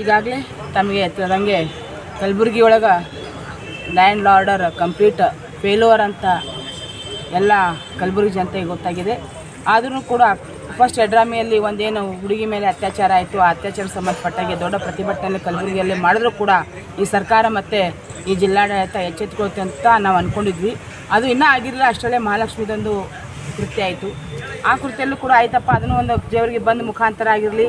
ಈಗಾಗಲೇ ತಮಗೆ ತಿಳಿದಂಗೆ ಕಲಬುರಗಿ ಒಳಗೆ ಲ್ಯಾಂಡ್ ಆರ್ಡರ್ ಕಂಪ್ಲೀಟ್ ಫೇಲೋವರ್ ಅಂತ ಎಲ್ಲ ಕಲಬುರಗಿ ಜನತೆಗೆ ಗೊತ್ತಾಗಿದೆ. ಆದರೂ ಕೂಡ ಫಸ್ಟ್ ಎಡ್ರಾಮಿಯಲ್ಲಿ ಒಂದೇನು ಹುಡುಗಿ ಮೇಲೆ ಅತ್ಯಾಚಾರ ಆಯಿತು, ಆ ಅತ್ಯಾಚಾರ ಸಂಬಂಧಪಟ್ಟಾಗೆ ದೊಡ್ಡ ಪ್ರತಿಭಟನೆ ಕಲಬುರಗಿಯಲ್ಲಿ ಮಾಡಿದ್ರೂ ಕೂಡ ಈ ಸರ್ಕಾರ ಮತ್ತು ಈ ಜಿಲ್ಲಾಡಳಿತ ಎಚ್ಚೆತ್ಕೊಳ್ತೆ ಅಂತ ನಾವು ಅಂದ್ಕೊಂಡಿದ್ವಿ ಅದು ಇನ್ನೂ ಆಗಿರಲಿಲ್ಲ ಅಷ್ಟರಲ್ಲೇ ಮಹಾಲಕ್ಷ್ಮಿದೊಂದು ಕೃತ್ಯ ಆಯಿತು. ಆ ಕೃತ್ಯಲ್ಲೂ ಕೂಡ ಆಯ್ತಪ್ಪ, ಅದನ್ನು ಒಂದು ದೇವರಿಗೆ ಬಂದ ಮುಖಾಂತರ ಆಗಿರಲಿ,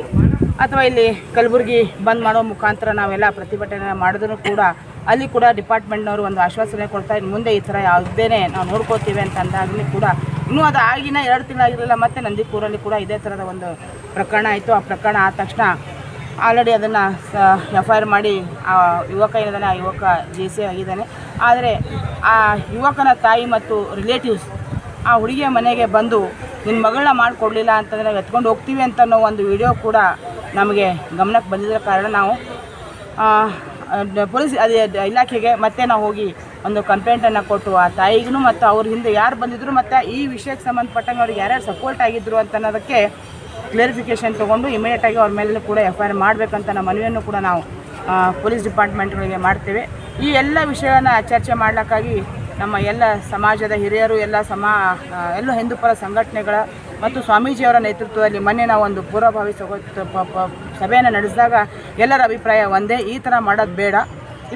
ಅಥವಾ ಇಲ್ಲಿ ಕಲಬುರಗಿ ಬಂದ್ ಮಾಡೋ ಮುಖಾಂತರ ನಾವೆಲ್ಲ ಪ್ರತಿಭಟನೆ ಮಾಡಿದ್ರು ಕೂಡ ಅಲ್ಲಿ ಕೂಡ ಡಿಪಾರ್ಟ್ಮೆಂಟ್ನವರು ಒಂದು ಆಶ್ವಾಸನೆ ಕೊಡ್ತಾ ಇನ್ನು ಮುಂದೆ ಈ ಥರ ಯಾವುದೇ ನಾವು ನೋಡ್ಕೋತೀವಿ ಅಂತ ಅಂದಾಗಲಿ ಕೂಡ ಇನ್ನೂ ಅದು ಆಗಿನ ಎರಡು ತಿಂಗಳಾಗಿರಲಿಲ್ಲ ಮತ್ತು ನಂದಿಪುರಲ್ಲಿ ಕೂಡ ಇದೇ ಥರದ ಒಂದು ಪ್ರಕರಣ ಆಯಿತು. ಆ ಪ್ರಕರಣ ಆದ ತಕ್ಷಣ ಆಲ್ರೆಡಿ ಅದನ್ನು ಎಫ್ ಐ ಆರ್ ಮಾಡಿ ಆ ಯುವಕ ಏನಿದ್ದಾನೆ ಆ ಯುವಕ ಜೆ ಸಿ ಆಗಿದ್ದಾನೆ. ಆದರೆ ಆ ಯುವಕನ ತಾಯಿ ಮತ್ತು ರಿಲೇಟಿವ್ಸ್ ಆ ಹುಡುಗಿಯ ಮನೆಗೆ ಬಂದು ನಿನ್ನ ಮಗಳನ್ನ ಮಾಡಿಕೊಡ್ಲಿಲ್ಲ ಅಂತಂದರೆ ಎತ್ಕೊಂಡು ಹೋಗ್ತೀವಿ ಅಂತ ಅನ್ನೋ ಒಂದು ವಿಡಿಯೋ ಕೂಡ ನಮಗೆ ಗಮನಕ್ಕೆ ಬಂದಿದ್ದ ಕಾರಣ ನಾವು ಪೊಲೀಸ್, ಅದೇ ಇಲಾಖೆಗೆ ಮತ್ತೆ ನಾವು ಹೋಗಿ ಒಂದು ಕಂಪ್ಲೇಂಟನ್ನು ಕೊಟ್ಟು ಆ ತಾಯಿಗೂ ಮತ್ತು ಅವ್ರ ಹಿಂದೆ ಯಾರು ಬಂದಿದ್ರು ಮತ್ತು ಈ ವಿಷಯಕ್ಕೆ ಸಂಬಂಧಪಟ್ಟಂಗೆ ಅವ್ರಿಗೆ ಯಾರ್ಯಾರು ಸಪೋರ್ಟ್ ಆಗಿದ್ದರು ಅಂತ ಅನ್ನೋದಕ್ಕೆ ತೊಗೊಂಡು ಇಮಿಡಿಯೇಟಾಗಿ ಅವ್ರ ಮೇಲೆ ಕೂಡ ಎಫ್ ಐ ಆರ್ ಮಾಡಬೇಕಂತ ನಮ್ಮ ಮನವಿಯನ್ನು ಕೂಡ ನಾವು ಪೊಲೀಸ್ ಡಿಪಾರ್ಟ್ಮೆಂಟ್ಗಳಿಗೆ ಮಾಡ್ತೇವೆ. ಈ ಎಲ್ಲ ವಿಷಯವನ್ನು ಚರ್ಚೆ ಮಾಡಲಿಕ್ಕಾಗಿ ನಮ್ಮ ಎಲ್ಲ ಸಮಾಜದ ಹಿರಿಯರು, ಎಲ್ಲ ಸಮಾ ಎಲ್ಲ ಹಿಂದೂಪರ ಸಂಘಟನೆಗಳ ಮತ್ತು ಸ್ವಾಮೀಜಿಯವರ ನೇತೃತ್ವದಲ್ಲಿ ಮೊನ್ನೆ ನಾವು ಒಂದು ಪೂರ್ವಭಾವಿ ಸಭೆಯನ್ನು ನಡೆಸಿದಾಗ ಎಲ್ಲರ ಅಭಿಪ್ರಾಯ ಒಂದೇ, ಈ ಥರ ಮಾಡೋದು ಬೇಡ.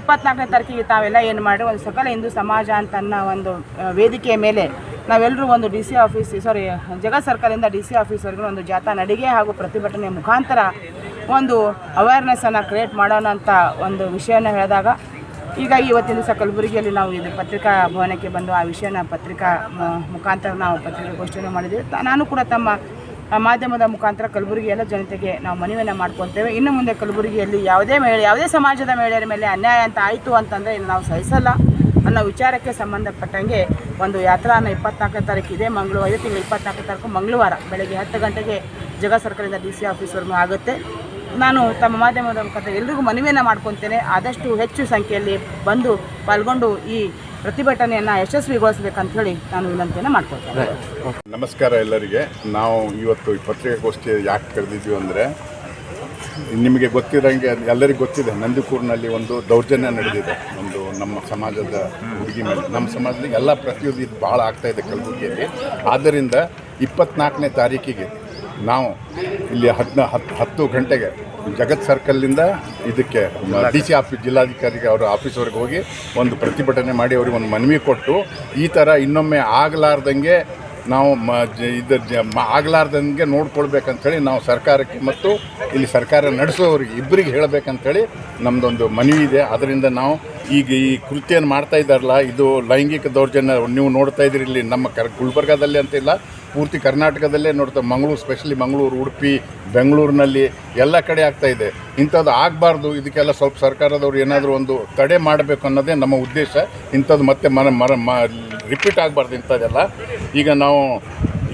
ಇಪ್ಪತ್ನಾಲ್ಕನೇ ತಾರೀಕಿಗೆ ತಾವೆಲ್ಲ ಏನು ಮಾಡಿ ಒಂದು ಸಕಲ ಹಿಂದೂ ಸಮಾಜ ಅಂತ ಅನ್ನೋ ಒಂದು ವೇದಿಕೆಯ ಮೇಲೆ ನಾವೆಲ್ಲರೂ ಒಂದು ಡಿ ಸಿ ಆಫೀಸ್ ಸಾರಿ ಜಗತ್ ಸರ್ಕಾರದಿಂದ ಡಿ ಸಿ ಆಫೀಸ್ವರೆಗೂ ಒಂದು ಜಾಥಾ ನಡಿಗೆ ಹಾಗೂ ಪ್ರತಿಭಟನೆ ಮುಖಾಂತರ ಒಂದು ಅವೇರ್ನೆಸ್ಸನ್ನು ಕ್ರಿಯೇಟ್ ಮಾಡೋಣ ಅಂತ ಒಂದು ವಿಷಯನ ಹೇಳಿದಾಗ ಹೀಗಾಗಿ ಇವತ್ತಿನ ದಿವಸ ಕಲಬುರಗಿಯಲ್ಲಿ ನಾವು ಇದು ಪತ್ರಿಕಾ ಭವನಕ್ಕೆ ಬಂದು ಆ ವಿಷಯನ ಪತ್ರಿಕಾ ಮುಖಾಂತರ ನಾವು ಪತ್ರಿಕಾಗೋಷ್ಠಿಯನ್ನು ಮಾಡಿದ್ದೀವಿ ನಾನು ಕೂಡ ತಮ್ಮ ಮಾಧ್ಯಮದ ಮುಖಾಂತರ ಕಲಬುರಗಿ ಜನತೆಗೆ ನಾವು ಮನವಿಯನ್ನು ಮಾಡ್ಕೊತೇವೆ ಇನ್ನು ಮುಂದೆ ಕಲಬುರಗಿಯಲ್ಲಿ ಯಾವುದೇ ಮಹಿಳೆ, ಯಾವುದೇ ಸಮಾಜದ ಮಹಿಳೆಯರ ಮೇಲೆ ಅನ್ಯಾಯ ಅಂತ ಆಯಿತು ಅಂತಂದರೆ ಇನ್ನು ನಾವು ಸಹಿಸಲ್ಲ ಅನ್ನೋ ವಿಚಾರಕ್ಕೆ ಸಂಬಂಧಪಟ್ಟಂಗೆ ಒಂದು ಯಾತ್ರಾನ ಇಪ್ಪತ್ನಾಲ್ಕನೇ ತಾರೀಕು ಇದೆ. ಮಂಗಳವಾರ ಇದೇ ತಿಂಗಳು ಇಪ್ಪತ್ನಾಲ್ಕನೇ ತಾರೀಕು ಮಂಗಳವಾರ ಬೆಳಗ್ಗೆ ಹತ್ತು ಗಂಟೆಗೆ ಜಗ ಸರ್ಕಾರದಿಂದ ಡಿ ಸಿ ಆಫೀಸ್ವರೆಗೂ ಆಗುತ್ತೆ. ನಾನು ತಮ್ಮ ಮಾಧ್ಯಮದ ಮುಖಾಂತರ ಎಲ್ರಿಗೂ ಮನವಿಯನ್ನು ಮಾಡ್ಕೊತೇನೆ. ಆದಷ್ಟು ಹೆಚ್ಚು ಸಂಖ್ಯೆಯಲ್ಲಿ ಬಂದು ಪಾಲ್ಗೊಂಡು ಈ ಪ್ರತಿಭಟನೆಯನ್ನು ಯಶಸ್ವಿಗೊಳಿಸಬೇಕಂತ ಹೇಳಿ ನಾನು ವಿನಂತಿಯನ್ನು ಮಾಡ್ಕೊಳ್ತೇನೆ. ನಮಸ್ಕಾರ ಎಲ್ಲರಿಗೆ. ನಾವು ಇವತ್ತು ಈ ಪತ್ರಿಕಾಗೋಷ್ಠಿ ಯಾಕೆ ಕರೆದಿದ್ವಿ ಅಂದರೆ ನಿಮಗೆ ಗೊತ್ತಿರೋಂಗೆ ಎಲ್ಲರಿಗೂ ಗೊತ್ತಿದೆ ನಂದಿಕೂರಿನಲ್ಲಿ ಒಂದು ದೌರ್ಜನ್ಯ ನಡೆದಿದೆ. ಒಂದು ನಮ್ಮ ಸಮಾಜದ ಹುಡುಗಿ ಮೇಲೆ. ನಮ್ಮ ಸಮಾಜದಲ್ಲಿ ಎಲ್ಲ ಪ್ರತಿಯೊಂದು ಇದು ಭಾಳ ಆಗ್ತಾ ಇದೆ ಕಲಬುರಗಿಯಲ್ಲಿ. ಆದ್ದರಿಂದ ಇಪ್ಪತ್ನಾಲ್ಕನೇ ತಾರೀಕಿಗೆ ನಾವು ಇಲ್ಲಿ ಹದಿನ ಹತ್ತು ಹತ್ತು ಗಂಟೆಗೆ ಜಗತ್ ಸರ್ಕಲ್ನಿಂದ ಇದಕ್ಕೆ ಡಿ ಸಿ ಆಫೀಸ್ ಜಿಲ್ಲಾಧಿಕಾರಿಗೆ ಅವರ ಆಫೀಸ್ವರೆಗೆ ಹೋಗಿ ಒಂದು ಪ್ರತಿಭಟನೆ ಮಾಡಿ ಅವ್ರಿಗೆ ಒಂದು ಮನವಿ ಕೊಟ್ಟು ಈ ಥರ ಇನ್ನೊಮ್ಮೆ ಆಗಲಾರ್ದಂಗೆ ನಾವು ಮ ಇದು ಜ ಆಗ್ಲಾರ್ದಂಗೆ ನೋಡ್ಕೊಳ್ಬೇಕಂತೇಳಿ ನಾವು ಸರ್ಕಾರಕ್ಕೆ ಮತ್ತು ಇಲ್ಲಿ ಸರ್ಕಾರ ನಡೆಸೋರಿಗೆ ಇಬ್ಬರಿಗೆ ಹೇಳಬೇಕಂಥೇಳಿ ನಮ್ಮದೊಂದು ಮನವಿ ಇದೆ. ಅದರಿಂದ ನಾವು ಈಗ ಈ ಕೃತ್ಯನ ಮಾಡ್ತಾ ಇದ್ದಾರಲ್ಲ, ಇದು ಲೈಂಗಿಕ ದೌರ್ಜನ್ಯ ನೀವು ನೋಡ್ತಾ ಇದ್ದೀರಿ ಇಲ್ಲಿ ನಮ್ಮ ಕರ್ ಗುಲ್ಬರ್ಗಾದಲ್ಲಿ ಅಂತಿಲ್ಲ ಪೂರ್ತಿ ಕರ್ನಾಟಕದಲ್ಲೇ ನೋಡ್ತಾ ಮಂಗಳೂರು ಸ್ಪೆಷಲಿ ಮಂಗಳೂರು, ಉಡುಪಿ, ಬೆಂಗಳೂರಿನಲ್ಲಿ ಎಲ್ಲ ಕಡೆ ಆಗ್ತಾ ಇದೆ. ಇಂಥದ್ದು ಆಗಬಾರ್ದು, ಇದಕ್ಕೆಲ್ಲ ಸ್ವಲ್ಪ ಸರ್ಕಾರದವ್ರು ಏನಾದರೂ ಒಂದು ತಡೆ ಮಾಡಬೇಕು ಅನ್ನೋದೇ ನಮ್ಮ ಉದ್ದೇಶ. ಇಂಥದ್ದು ಮತ್ತೆ ಮರ ಮರ ಮ ರಿಪೀಟ್ ಆಗಬಾರ್ದು ಇಂಥದ್ದೆಲ್ಲ. ಈಗ ನಾವು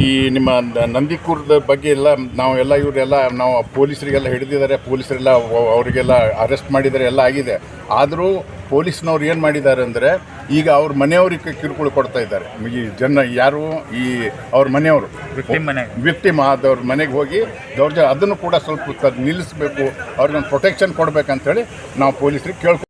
ಈ ನಿಮ್ಮ ನಂದಿಕೂರ್ದ ಬಗ್ಗೆ ಎಲ್ಲ ನಾವು ಎಲ್ಲ ಇವರೆಲ್ಲ ನಾವು ಪೊಲೀಸರಿಗೆಲ್ಲ ಹಿಡಿದಿದ್ದಾರೆ ಪೊಲೀಸರೆಲ್ಲ ಅವ- ಅವರಿಗೆಲ್ಲ ಅರೆಸ್ಟ್ ಮಾಡಿದ್ದಾರೆ ಎಲ್ಲ ಆಗಿದೆ. ಆದರೂ ಪೊಲೀಸ್ನವ್ರು ಏನು ಮಾಡಿದ್ದಾರೆ ಅಂದರೆ ಈಗ ಅವ್ರ ಮನೆಯವ್ರಿಗೆ ಕಿರುಕುಳ ಕೊಡ್ತಾ ಇದ್ದಾರೆ. ಈ ಜನ ಯಾರು ಈ ಅವ್ರ ಮನೆಯವರು? ವಿಕ್ಟಿಮ್ ಆದವ್ರ ಮನೆಗೆ ಹೋಗಿ ದೌರ್ಜನ್ಯ ಅದನ್ನು ಕೂಡ ಸ್ವಲ್ಪ ನಿಲ್ಲಿಸಬೇಕು. ಅವ್ರಿಗೊಂದು ಪ್ರೊಟೆಕ್ಷನ್ ಕೊಡಬೇಕಂತೇಳಿ ನಾವು ಪೊಲೀಸರಿಗೆ ಕೇಳ್ಕೊ